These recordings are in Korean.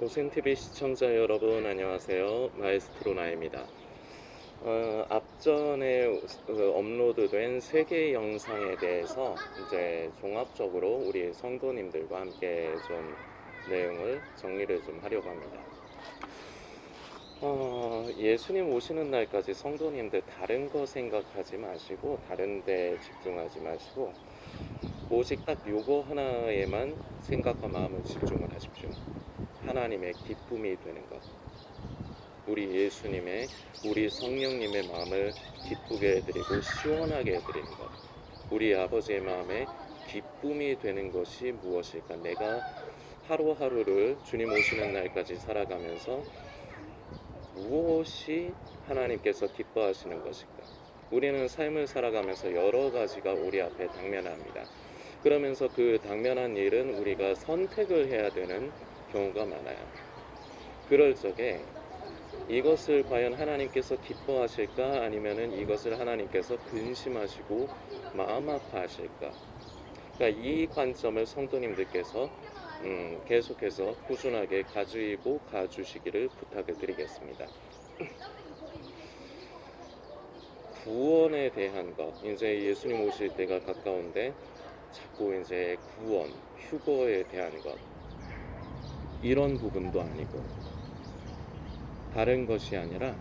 고생TV 시청자 여러분 안녕하세요. 마에스트로 나입니다. 어, 앞전에 어, 업로드된 세 개의 영상에 대해서 이제 종합적으로 우리 성도님들과 함께 좀 내용을 정리를 좀 하려고 합니다. 어, 예수님 오시는 날까지 성도님들 다른 거 생각하지 마시고 다른 데 집중하지 마시고 오직 딱 요거 하나에만 생각과 마음을 집중을 하십시오. 하나님의 기쁨이 되는 것. 우리 예수님의, 우리 성령님의 마음을 기쁘게 해드리고 시원하게 해드리는 것. 우리 아버지의 마음에 기쁨이 되는 것이 무엇일까? 내가 하루하루를 주님 오시는 날까지 살아가면서 무엇이 하나님께서 기뻐하시는 것일까? 우리는 삶을 살아가면서 여러 가지가 우리 앞에 당면합니다. 그러면서 그 당면한 일은 우리가 선택을 해야 되는 경우가 많아요. 그럴 적에 이것을 과연 하나님께서 기뻐하실까 아니면은 이것을 하나님께서 근심하시고 마음 아파하실까? 그러니까 이 관점을 성도님들께서 음, 계속해서 꾸준하게 가지고 가주시기를 부탁을 드리겠습니다. 구원에 대한 것, 이제 예수님 오실 때가 가까운데 자꾸 이제 구원, 휴거에 대한 것 이런 부분도 아니고 다른 것이 아니라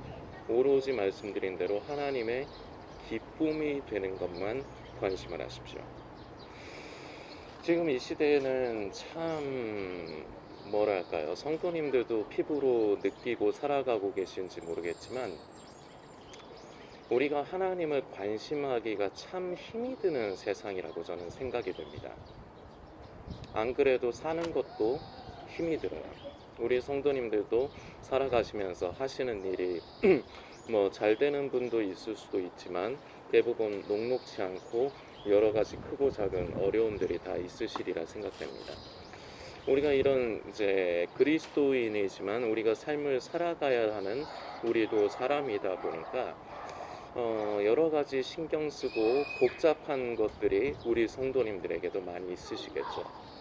오로지 말씀드린 대로 하나님의 기쁨이 되는 것만 관심을 하십시오. 지금 이 시대에는 참 뭐랄까요 성도님들도 피부로 느끼고 살아가고 계신지 모르겠지만 우리가 하나님을 관심하기가 참 힘이 드는 세상이라고 저는 생각이 됩니다. 안 그래도 사는 것도 힘이 들어요. 우리 성도님들도 살아가시면서 하시는 일이 뭐 잘 되는 분도 있을 수도 있지만 대부분 녹록치 않고 여러 가지 크고 작은 어려움들이 다 있으시리라 생각됩니다. 우리가 이런 이제 그리스도인이지만 우리가 삶을 살아가야 하는 우리도 사람이다 보니까 어, 여러 가지 신경 쓰고 복잡한 것들이 우리 성도님들에게도 많이 있으시겠죠.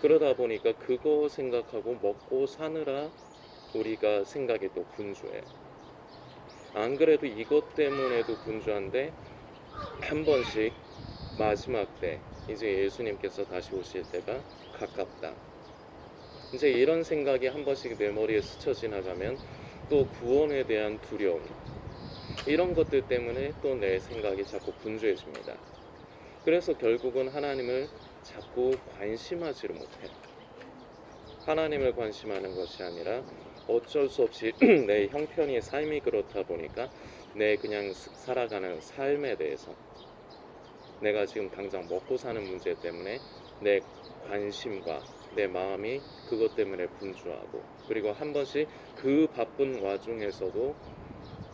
그러다 보니까 그거 생각하고 먹고 사느라 우리가 생각이 또 분주해요. 안 그래도 이것 때문에도 분주한데 한 번씩 마지막 때 이제 예수님께서 다시 오실 때가 가깝다. 이제 이런 생각이 한 번씩 내 머리에 스쳐 지나가면 또 구원에 대한 두려움 이런 것들 때문에 또 내 생각이 자꾸 분주해집니다. 그래서 결국은 하나님을 자꾸 관심하지를 못해요. 하나님을 관심하는 것이 아니라 어쩔 수 없이 내 형편이 삶이 그렇다 보니까 내 그냥 스- 살아가는 삶에 대해서 내가 지금 당장 먹고 사는 문제 때문에 내 관심과 내 마음이 그것 때문에 분주하고 그리고 한 번씩 그 바쁜 와중에서도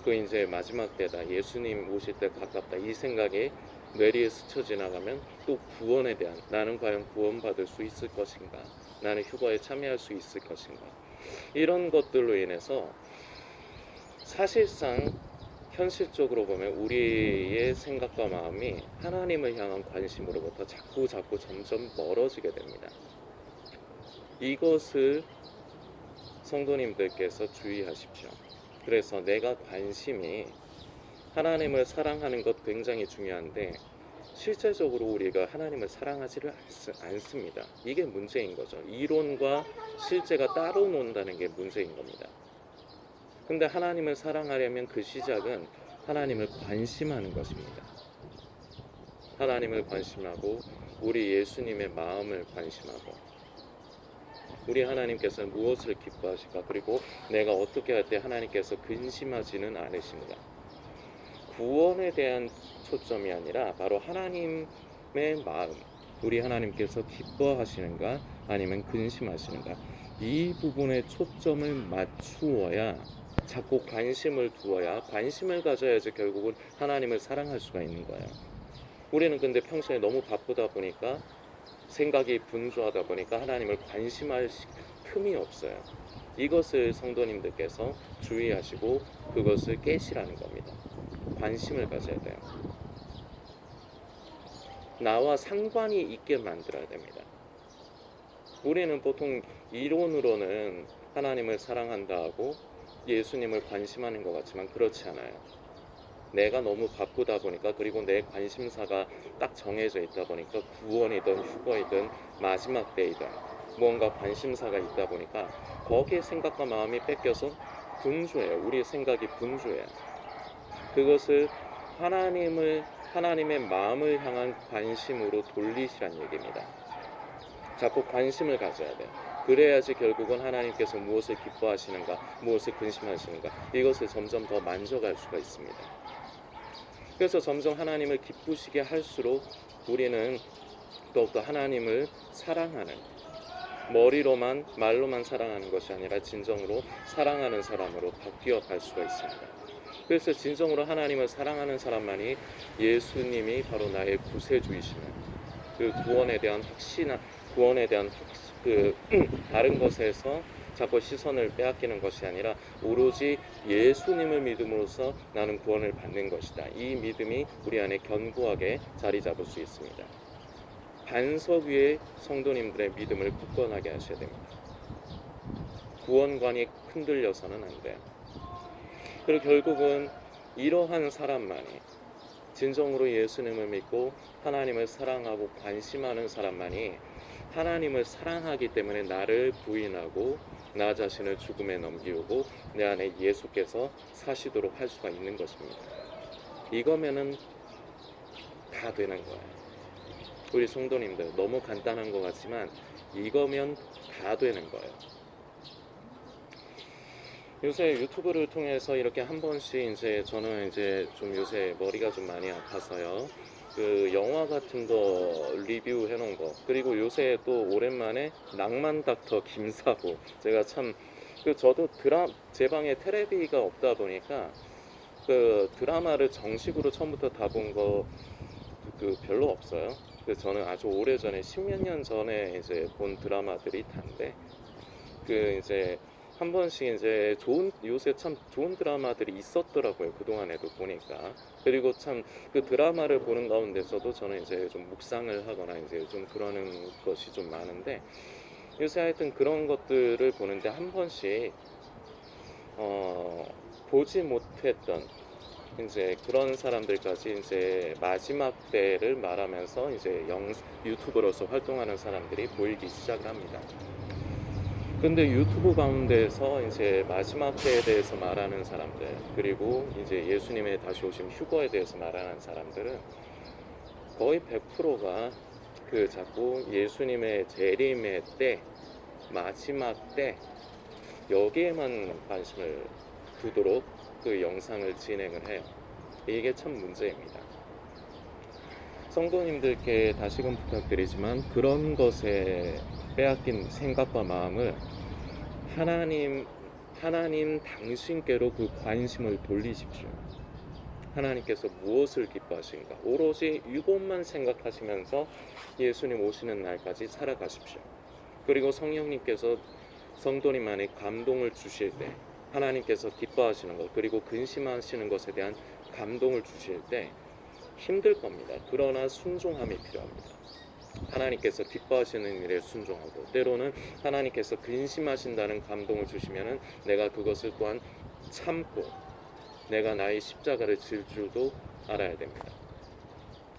그 이제 마지막 때다 예수님 오실 때 가깝다 이 생각이 뇌리에 스쳐 지나가면 또 구원에 대한 나는 과연 구원받을 수 있을 것인가 나는 휴거에 참여할 수 있을 것인가 이런 것들로 인해서 사실상 현실적으로 보면 우리의 생각과 마음이 하나님을 향한 관심으로부터 자꾸 자꾸 점점 멀어지게 됩니다. 이것을 성도님들께서 주의하십시오. 그래서 내가 관심이 하나님을 사랑하는 것 굉장히 중요한데 실제적으로 우리가 하나님을 사랑하지를 않- 않습니다. 이게 문제인 거죠. 이론과 실제가 따로 논다는 게 문제인 겁니다. 근데 하나님을 사랑하려면 그 시작은 하나님을 관심하는 것입니다. 하나님을 관심하고 우리 예수님의 마음을 관심하고 우리 하나님께서 무엇을 기뻐하실까 그리고 내가 어떻게 할 때 하나님께서 근심하지는 않으신가 구원에 대한 초점이 아니라 바로 하나님의 마음 우리 하나님께서 기뻐하시는가 아니면 근심하시는가 이 부분에 초점을 맞추어야 자꾸 관심을 두어야 관심을 가져야지 결국은 하나님을 사랑할 수가 있는 거예요. 우리는 근데 평소에 너무 바쁘다 보니까 생각이 분주하다 보니까 하나님을 관심할 시- 틈이 없어요. 이것을 성도님들께서 주의하시고 그것을 깨시라는 겁니다. 관심을 가져야 돼요. 나와 상관이 있게 만들어야 됩니다. 우리는 보통 이론으로는 하나님을 사랑한다 하고 예수님을 관심하는 것 같지만 그렇지 않아요. 내가 너무 바쁘다 보니까 그리고 내 관심사가 딱 정해져 있다 보니까 구원이든 휴거이든 마지막 때이든 무언가 관심사가 있다 보니까 거기에 생각과 마음이 뺏겨서 분주해요. 우리의 생각이 분주해요. 그것을 하나님을 하나님의 마음을 향한 관심으로 돌리시란 얘기입니다. 자꾸 관심을 가져야 돼. 그래야지 결국은 하나님께서 무엇을 기뻐하시는가, 무엇을 근심하시는가 이것을 점점 더 만져갈 수가 있습니다. 그래서 점점 하나님을 기쁘시게 할수록 우리는 더욱더 하나님을 사랑하는 머리로만 말로만 사랑하는 것이 아니라 진정으로 사랑하는 사람으로 바뀌어 갈 수가 있습니다. 그래서 진정으로 하나님을 사랑하는 사람만이 예수님이 바로 나의 구세주이시는 그 구원에 대한 확신한 구원에 대한 확- 그 다른 것에서 자꾸 시선을 빼앗기는 것이 아니라 오로지 예수님을 믿음으로써 나는 구원을 받는 것이다. 이 믿음이 우리 안에 견고하게 자리 잡을 수 있습니다. 반석 위에 성도님들의 믿음을 굳건하게 하셔야 됩니다. 구원관이 흔들려서는 안 돼요. 그리고 결국은 이러한 사람만이 진정으로 예수님을 믿고 하나님을 사랑하고 관심하는 사람만이 하나님을 사랑하기 때문에 나를 부인하고 나 자신을 죽음에 넘기고 내 안에 예수께서 사시도록 할 수가 있는 것입니다. 이거면은 다 되는 거예요. 우리 성도님들 너무 간단한 것 같지만 이거면 다 되는 거예요. 요새 유튜브를 통해서 이렇게 한 번씩 이제 저는 이제 좀 요새 머리가 좀 많이 아파서요. 그 영화 같은 거 리뷰 해 놓은 거 그리고 요새 또 오랜만에 낭만 닥터 김사부 제가 참 그 저도 드라 제 방에 테레비가 없다 보니까 그 드라마를 정식으로 처음부터 다 본 거 그 별로 없어요. 그래서 저는 아주 오래 전에 십몇 년 전에 이제 본 드라마들이 단데 그 이제 한 번씩 이제 좋은 요새 참 좋은 드라마들이 있었더라고요 그 동안에도 보니까 그리고 참 그 드라마를 보는 가운데서도 저는 이제 좀 묵상을 하거나 이제 좀 그러는 것이 좀 많은데 요새 하여튼 그런 것들을 보는데 한 번씩 어 보지 못했던 이제 그런 사람들까지 이제 마지막 때를 말하면서 이제 영 유튜버로서 활동하는 사람들이 보이기 시작합니다. 근데 유튜브 가운데서 이제 마지막 때에 대해서 말하는 사람들 그리고 이제 예수님의 다시 오심 휴거에 대해서 말하는 사람들은 거의 100%가 그 자꾸 예수님의 재림의 때 마지막 때 여기에만 관심을 두도록 그 영상을 진행을 해요. 이게 참 문제입니다. 성도님들께 다시금 부탁드리지만 그런 것에 빼앗긴 생각과 마음을 하나님 하나님 당신께로 그 관심을 돌리십시오. 하나님께서 무엇을 기뻐하신가? 오로지 이것만 생각하시면서 예수님 오시는 날까지 살아가십시오. 그리고 성령님께서 성도님 안에 감동을 주실 때 하나님께서 기뻐하시는 것 그리고 근심하시는 것에 대한 감동을 주실 때 힘들 겁니다. 그러나 순종함이 필요합니다. 하나님께서 기뻐하시는 일에 순종하고 때로는 하나님께서 근심하신다는 감동을 주시면은 내가 그것을 또한 참고 내가 나의 십자가를 질 줄도 알아야 됩니다.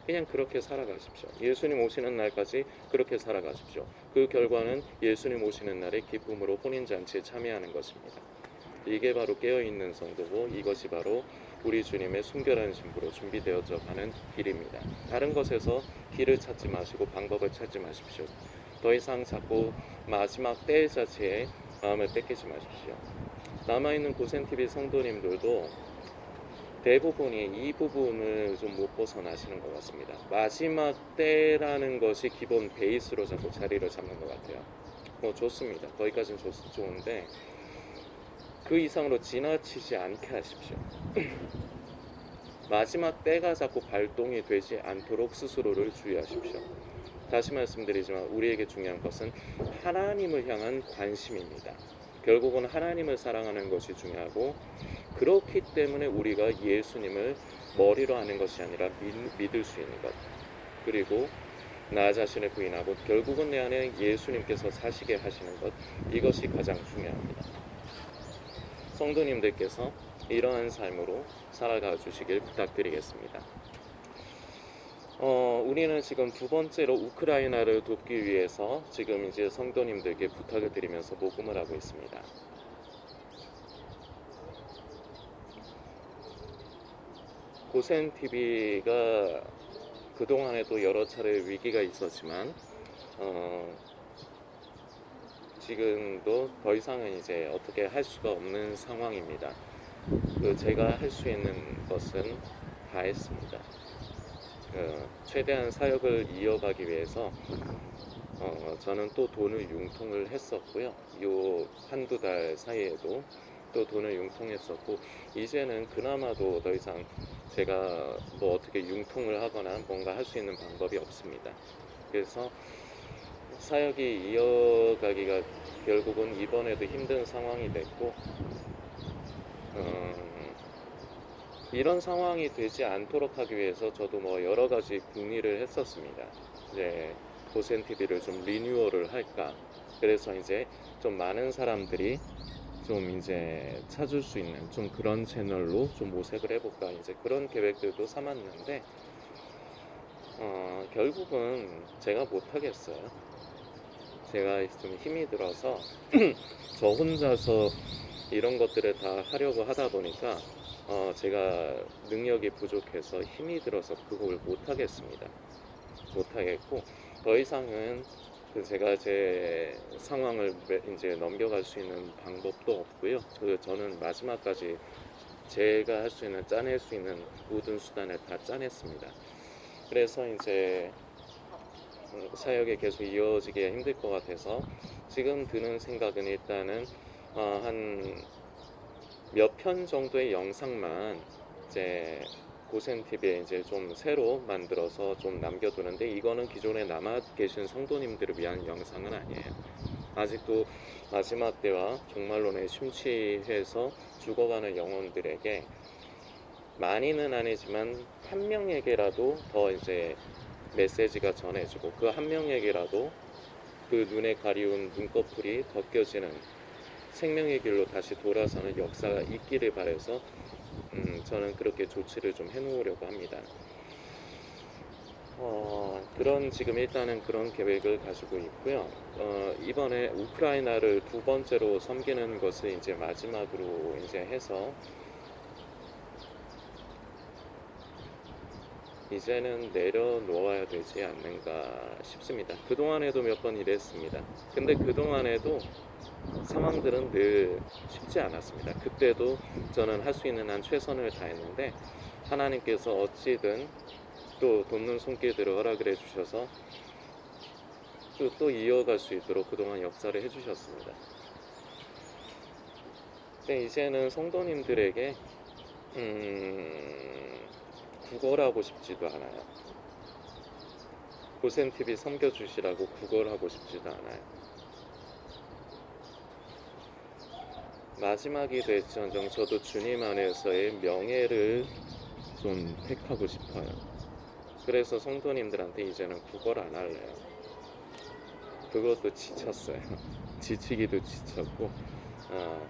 그냥 그렇게 살아가십시오. 예수님 오시는 날까지 그렇게 살아가십시오. 그 결과는 예수님 오시는 날에 기쁨으로 혼인잔치에 참여하는 것입니다. 이게 바로 깨어있는 성도고 이것이 바로 우리 주님의 순결한 신부로 준비되어져 가는 길입니다. 다른 것에서 길을 찾지 마시고 방법을 찾지 마십시오. 더 이상 자꾸 마지막 때 자체에 마음을 뺏기지 마십시오. 남아있는 고센TV 성도님들도 대부분이 이 부분을 좀 못 벗어나시는 것 같습니다. 마지막 때라는 것이 기본 베이스로 자꾸 자리를 잡는 것 같아요. 뭐 좋습니다. 거기까지는 좋, 좋은데 그 이상으로 지나치지 않게 하십시오. 마지막 때가 자꾸 발동이 되지 않도록 스스로를 주의하십시오. 다시 말씀드리지만 우리에게 중요한 것은 하나님을 향한 관심입니다. 결국은 하나님을 사랑하는 것이 중요하고 그렇기 때문에 우리가 예수님을 머리로 하는 것이 아니라 믿, 믿을 수 있는 것 그리고 나 자신을 부인하고 결국은 내 안에 예수님께서 사시게 하시는 것 이것이 가장 중요합니다. 성도님들께서 이러한 삶으로 살아가 주시길 부탁드리겠습니다. 어, 우리는 지금 두 번째로 우크라이나를 돕기 위해서 지금 이제 성도님들께 부탁을 드리면서 모금을 하고 있습니다. 고센 TV가 그 동안에도 여러 차례 위기가 있었지만 어, 지금도 더 이상은 이제 어떻게 할 수가 없는 상황입니다. 그 제가 할 수 있는 것은 다 했습니다. 그 최대한 사역을 이어가기 위해서 어, 저는 또 돈을 융통을 했었고요. 요 한두 달 사이에도 또 돈을 융통했었고 이제는 그나마도 더 이상 제가 뭐 어떻게 융통을 하거나 뭔가 할 수 있는 방법이 없습니다. 그래서 사역이 이어가기가 결국은 이번에도 힘든 상황이 됐고 음, 이런 상황이 되지 않도록 하기 위해서 저도 뭐 여러 가지 궁리를 했었습니다. 이제 고센 TV를 좀 리뉴얼을 할까. 그래서 이제 좀 많은 사람들이 좀 이제 찾을 수 있는 좀 그런 채널로 좀 모색을 해볼까. 이제 그런 계획들도 삼았는데 어, 결국은 제가 못하겠어요. 제가 좀 힘이 들어서 저 혼자서 이런 것들을 다 하려고 하다 보니까 어, 제가 능력이 부족해서 힘이 들어서 그걸 못 하겠습니다. 못 하겠고 더 이상은 그 제가 제 상황을 매- 이제 넘겨갈 수 있는 방법도 없고요. 그 저는 마지막까지 제가 할 수 있는 짜낼 수 있는 모든 수단을 다 짜냈습니다. 그래서 이제 음, 사역이 계속 이어지기 힘들 것 같아서 지금 드는 생각은 일단은 어, 한몇 편 정도의 영상만 이제 고센 TV에 이제 좀 새로 만들어서 좀 남겨두는데 이거는 기존에 남아 계신 성도님들을 위한 영상은 아니에요. 아직도 마지막 때와 종말론에 심취해서 죽어가는 영혼들에게 많이는 아니지만 한 명에게라도 더 이제 메시지가 전해지고 그 한 명에게라도 그 눈에 가리운 눈꺼풀이 벗겨지는 생명의 길로 다시 돌아서는 역사가 있기를 바래서 음, 저는 그렇게 조치를 좀 해놓으려고 합니다. 어, 그런 지금 일단은 그런 계획을 가지고 있고요. 어, 이번에 우크라이나를 두 번째로 섬기는 것을 이제 마지막으로 이제 해서 이제는 내려놓아야 되지 않는가 싶습니다. 그동안에도 몇 번 이랬습니다. 근데 그동안에도 상황들은 늘 쉽지 않았습니다. 그때도 저는 할 수 있는 한 최선을 다했는데 하나님께서 어찌든 또 돕는 손길들을 허락을 해주셔서 또, 또 이어갈 수 있도록 그동안 역사를 해주셨습니다. 근데 이제는 성도님들에게 음, 구걸하고 싶지도 않아요. 고센 TV 섬겨주시라고 구걸하고 싶지도 않아요. 마지막이 될지언정 저도 주님 안에서의 명예를 좀 택하고 싶어요. 그래서 성도님들한테 이제는 구걸 안 할래요. 그것도 지쳤어요. 지치기도 지쳤고 어,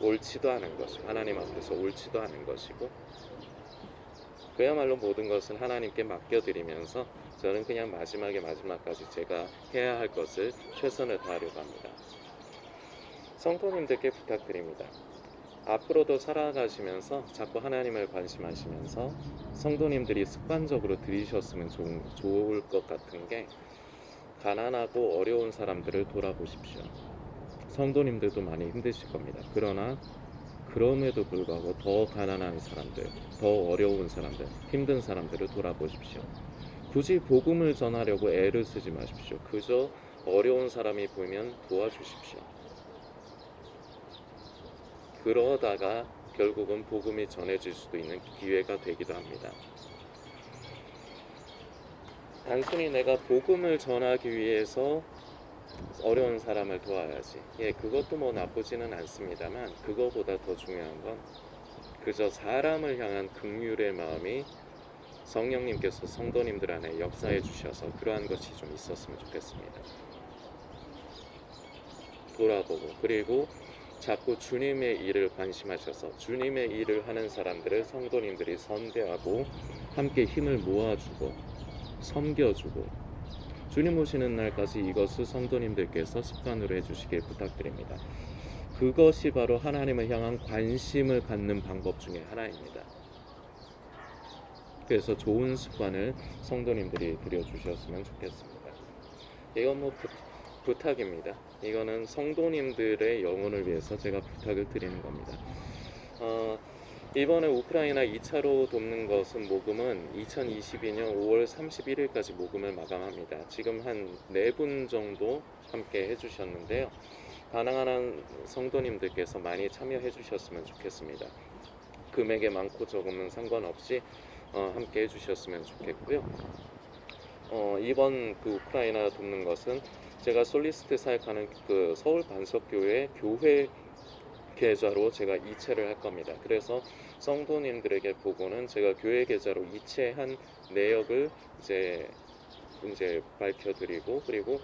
옳지도 않은 것이고 하나님 앞에서 옳지도 않은 것이고 그야말로 모든 것은 하나님께 맡겨드리면서 저는 그냥 마지막에 마지막까지 제가 해야 할 것을 최선을 다하려고 합니다. 성도님들께 부탁드립니다. 앞으로도 살아가시면서 자꾸 하나님을 관심하시면서 성도님들이 습관적으로 들으셨으면 좋은, 좋을 것 같은 게 가난하고 어려운 사람들을 돌아보십시오. 성도님들도 많이 힘드실 겁니다. 그러나 그럼에도 불구하고 더 가난한 사람들, 더 어려운 사람들, 힘든 사람들을 돌아보십시오. 굳이 복음을 전하려고 애를 쓰지 마십시오. 그저 어려운 사람이 보이면 도와주십시오. 그러다가 결국은 복음이 전해질 수도 있는 기회가 되기도 합니다. 단순히 내가 복음을 전하기 위해서 어려운 사람을 도와야지. 예, 그것도 뭐 나쁘지는 않습니다만 그거보다 더 중요한 건 그저 사람을 향한 긍휼의 마음이 성령님께서 성도님들 안에 역사해 주셔서 그러한 것이 좀 있었으면 좋겠습니다. 돌아보고 그리고 자꾸 주님의 일을 관심하셔서 주님의 일을 하는 사람들을 성도님들이 선대하고 함께 힘을 모아주고 섬겨주고 주님 오시는 날까지 이것을 성도님들께서 습관으로 해주시길 부탁드립니다. 그것이 바로 하나님을 향한 관심을 갖는 방법 중에 하나입니다. 그래서 좋은 습관을 성도님들이 들여주셨으면 좋겠습니다. 이건 뭐 부, 부탁입니다. 이거는 성도님들의 영혼을 위해서 제가 부탁을 드리는 겁니다. 어, 이번에 우크라이나 2차로 돕는 것은 모금은 2022년 5월 31일까지 모금을 마감합니다. 지금 한네분 정도 함께 해주셨는데요. 가능한 한 성도님들께서 많이 참여해 주셨으면 좋겠습니다. 금액에 많고 적으면 상관없이 어, 함께 해주셨으면 좋겠고요. 어, 이번 그 우크라이나 돕는 것은 제가 솔리스트 사역하는 그 서울 반석교회 교회 계좌로 제가 이체를 할 겁니다. 그래서 성도님들에게 보고는 제가 교회 계좌로 이체한 내역을 이제 이제 밝혀드리고 그리고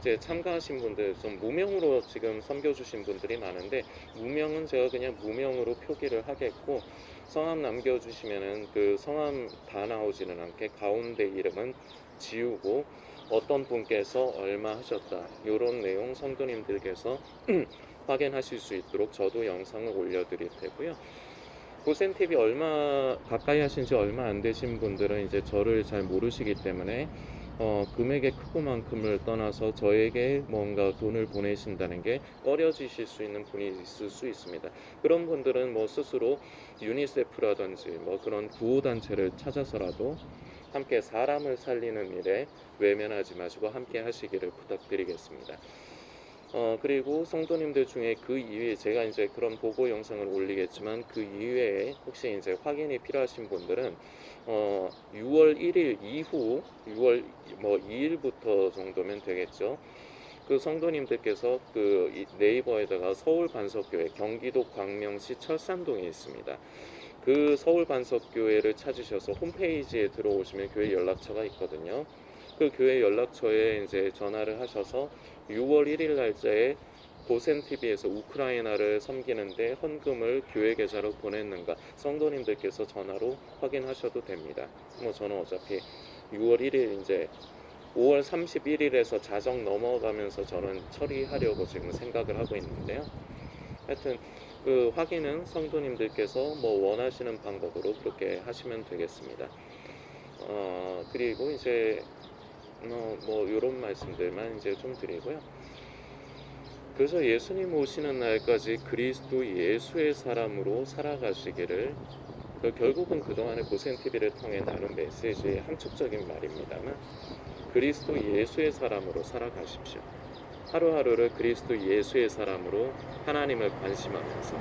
이제 참가하신 분들 좀 무명으로 지금 섬겨주신 분들이 많은데 무명은 제가 그냥 무명으로 표기를 하겠고 성함 남겨주시면은 그 성함 다 나오지는 않게 가운데 이름은 지우고 어떤 분께서 얼마 하셨다 이런 내용 성도님들께서 확인하실 수 있도록 저도 영상을 올려드릴 테고요. 고센 TV 얼마 가까이 하신 지 얼마 안 되신 분들은 이제 저를 잘 모르시기 때문에 어, 금액의 크고만큼을 떠나서 저에게 뭔가 돈을 보내신다는 게 꺼려지실 수 있는 분이 있을 수 있습니다. 그런 분들은 뭐 스스로 유니세프라든지 뭐 그런 구호 단체를 찾아서라도 함께 사람을 살리는 일에 외면하지 마시고 함께 하시기를 부탁드리겠습니다. 어 그리고 성도님들 중에 그 이외에 제가 이제 그런 보고 영상을 올리겠지만 그 이외에 혹시 이제 확인이 필요하신 분들은 어 6월 1일 이후 6월 뭐 2일부터 정도면 되겠죠. 그 성도님들께서 그 이- 네이버에다가 서울 반석교회 경기도 광명시 철산동에 있습니다. 그 서울 반석교회를 찾으셔서 홈페이지에 들어오시면 교회 연락처가 있거든요. 그 교회 연락처에 이제 전화를 하셔서 6월 1일 날짜에 고센 TV에서 우크라이나를 섬기는데 헌금을 교회 계좌로 보냈는가 성도님들께서 전화로 확인하셔도 됩니다. 뭐 저는 어차피 6월 1일 이제 5월 31일에서 자정 넘어가면서 저는 처리하려고 지금 생각을 하고 있는데요. 하여튼 그 확인은 성도님들께서 뭐 원하시는 방법으로 그렇게 하시면 되겠습니다. 어 그리고 이제 어, 뭐 이런 말씀들만 이제 좀 드리고요. 그래서 예수님 오시는 날까지 그리스도 예수의 사람으로 살아가시기를 그 결국은 그동안의 고센 TV를 통해 나눈 메시지의 함축적인 말입니다만 그리스도 예수의 사람으로 살아가십시오. 하루하루를 그리스도 예수의 사람으로 하나님을 관심하면서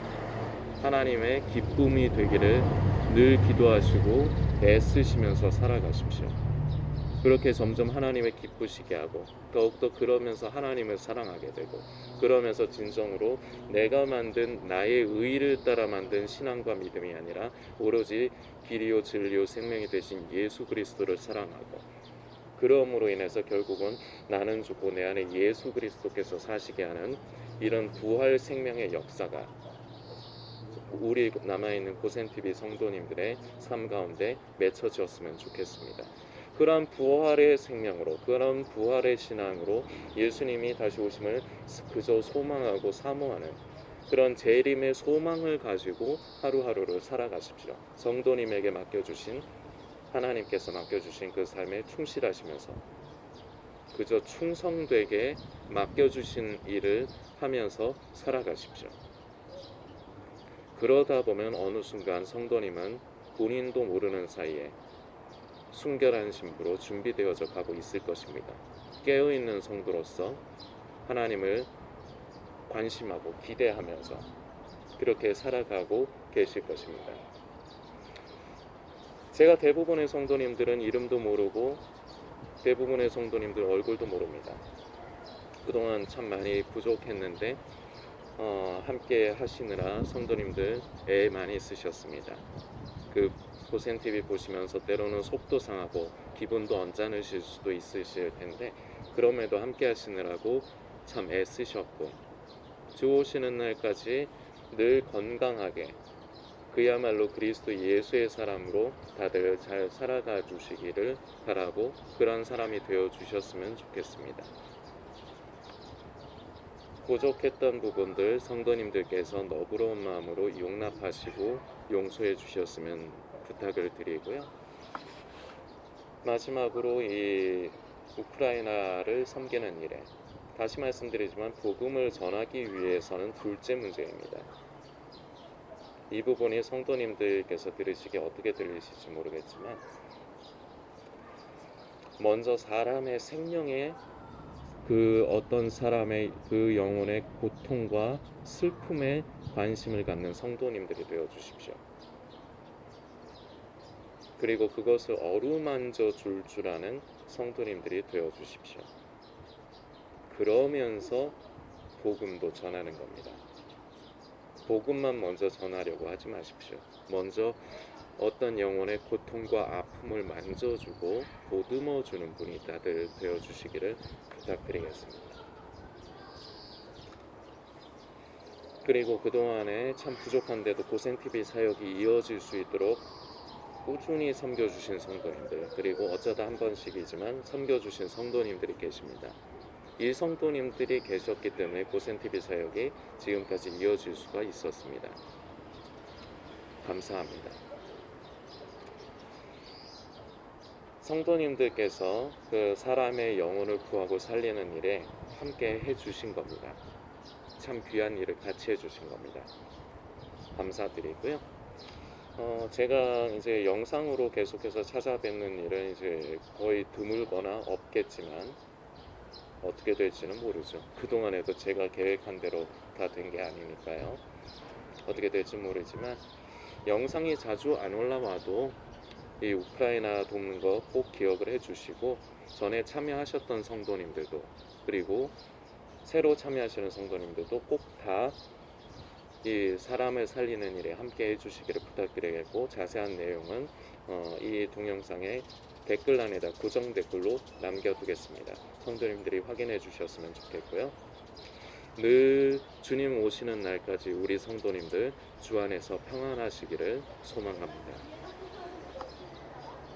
하나님의 기쁨이 되기를 늘 기도하시고 애쓰시면서 살아가십시오. 그렇게 점점 하나님을 기쁘시게 하고 더욱더 그러면서 하나님을 사랑하게 되고 그러면서 진정으로 내가 만든 나의 의를 따라 만든 신앙과 믿음이 아니라 오로지 길이요 진리요 생명이 되신 예수 그리스도를 사랑하고 그러므로 인해서 결국은 나는 죽고 내 안에 예수 그리스도께서 사시게 하는 이런 부활 생명의 역사가 우리 남아있는 고센 TV 성도님들의 삶 가운데 맺혀졌으면 좋겠습니다. 그런 부활의 생명으로 그런 부활의 신앙으로 예수님이 다시 오심을 그저 소망하고 사모하는 그런 재림의 소망을 가지고 하루하루를 살아가십시오. 성도님에게 맡겨주신 하나님께서 맡겨주신 그 삶에 충실하시면서 그저 충성되게 맡겨주신 일을 하면서 살아가십시오. 그러다 보면 어느 순간 성도님은 본인도 모르는 사이에 순결한 신부로 준비되어져 가고 있을 것입니다. 깨어 있는 성도로서 하나님을 관심하고 기대하면서 그렇게 살아가고 계실 것입니다. 제가 대부분의 성도님들은 이름도 모르고 대부분의 성도님들 얼굴도 모릅니다. 그동안 참 많이 부족했는데 어, 함께 하시느라 성도님들 애 많이 쓰셨습니다. 그 고센 TV 보시면서 때로는 속도 상하고 기분도 언짢으실 수도 있으실 텐데 그럼에도 함께 하시느라고 참 애쓰셨고 주 오시는 날까지 늘 건강하게 그야말로 그리스도 예수의 사람으로 다들 잘 살아가 주시기를 바라고 그런 사람이 되어 주셨으면 좋겠습니다. 부족했던 부분들 성도님들께서 너그러운 마음으로 용납하시고 용서해 주셨으면 부탁을 드리고요. 마지막으로 이 우크라이나를 섬기는 일에 다시 말씀드리지만 복음을 전하기 위해서는 둘째 문제입니다. 이 부분이 성도님들께서 들으시기에 어떻게 들리실지 모르겠지만 먼저 사람의 생명에 그 어떤 사람의 그 영혼의 고통과 슬픔에 관심을 갖는 성도님들이 되어 주십시오. 그리고 그것을 어루만져 줄 줄 아는 성도님들이 되어 주십시오. 그러면서 복음도 전하는 겁니다. 복음만 먼저 전하려고 하지 마십시오. 먼저 어떤 영혼의 고통과 아픔을 만져주고 보듬어 주는 분이 다들 되어 주시기를 부탁드리겠습니다. 그리고 그동안에 참 부족한데도 고생TV 사역이 이어질 수 있도록 꾸준히 섬겨주신 성도님들 그리고 어쩌다 한 번씩이지만 섬겨주신 성도님들이 계십니다. 이 성도님들이 계셨기 때문에 고센TV 사역이 지금까지 이어질 수가 있었습니다. 감사합니다. 성도님들께서 그 사람의 영혼을 구하고 살리는 일에 함께 해주신 겁니다. 참 귀한 일을 같이 해주신 겁니다. 감사드리고요. 어, 제가 이제 영상으로 계속해서 찾아뵙는 일은 이제 거의 드물거나 없겠지만 어떻게 될지는 모르죠. 그동안에도 제가 계획한 대로 다 된 게 아니니까요. 어떻게 될지 모르지만 영상이 자주 안 올라와도 이 우크라이나 돕는 거 꼭 기억을 해주시고 전에 참여하셨던 성도님들도 그리고 새로 참여하시는 성도님들도 꼭다 이 사람을 살리는 일에 함께 해주시기를 부탁드리겠고 자세한 내용은 어, 이 동영상의 댓글란에다 고정 댓글로 남겨두겠습니다. 성도님들이 확인해 주셨으면 좋겠고요. 늘 주님 오시는 날까지 우리 성도님들 주 안에서 평안하시기를 소망합니다.